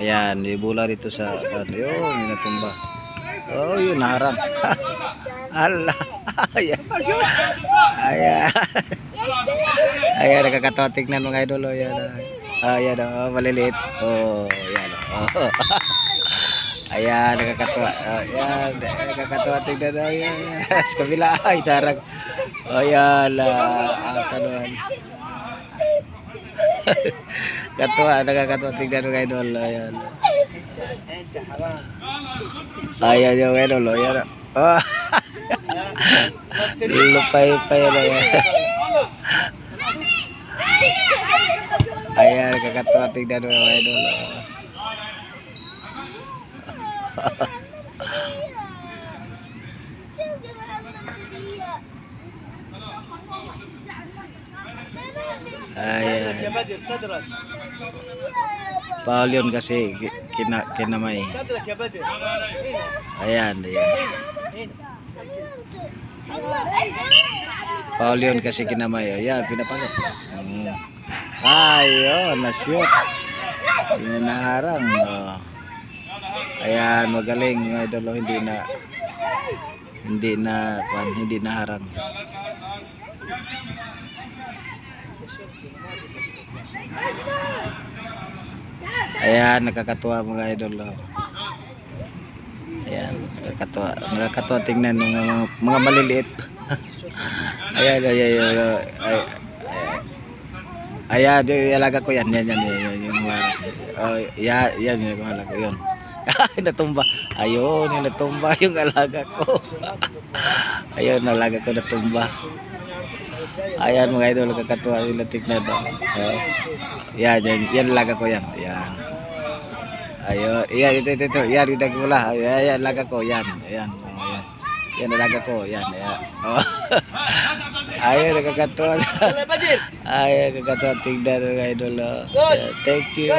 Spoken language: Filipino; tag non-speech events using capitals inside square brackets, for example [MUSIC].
Ayan, bola dito sa, ano, yun, natumba. Oh, yun, naharang. [LAUGHS] Ala. [LAUGHS] Ayan. Ayan. [LAUGHS] Ayan, nakakatawa tignan mga idol. oh, Ayan, ah. ayan, oh, maliliit. Oh, ayan, oh. Ayan, nakakatawa. Oh, ayan, nakakatawa tignan. Oh, ayan. Sa kabila, ay, darang. Oh, ayan, ah, ah, kanuhan. Katawa, nakakatawa tignan mga idol. Ayan. Ayan yung oh, Ayan. Oh. Lupay-pay na yan. Ayan, kakatuwa tignan mga idol. oh. [LAUGHS] Ayan. Paul yun kasi kina, kinamay. Ayan, ayan. Paul yun kasi kinamay. Ayan, pinapasok. Ah, hmm. Ayun, nasyot. Inaharang. Oh. Ayan, magaling. Idol, oh. hindi na hindi na hindi na harang. Ayan, nakakatuwa mga idol. oh. Ayan, nakakatuwa. Nakakatuwa tingnan ng mga, mga maliliit. [LAUGHS] ayan, ayan, ayan, ayan, ayan. Ayan, yung alaga ko yan, yan, yan, yan, yan, yung mga, oh, yan, yan, yung alaga ko, yun. [LAUGHS] Natumba. Ayun, yung natumba [LAUGHS] yung alaga ko. Ayun, alaga ko natumba. Ayan mga idol, kakatuwa yung latik na ito. Uh, yan, yan, yan laga ko yan. Yan. Ayun, yan, ito, ito, ito. Yan, idag mo lang. Ayan, yan, laga ko. Yan, ayan. ayan. Yan, alaga ko. Yan, ayan. Oh. Ayun, nakakatuwa. Ayun, nakakatuwa. Tignan mga idol. Oh. Thank you.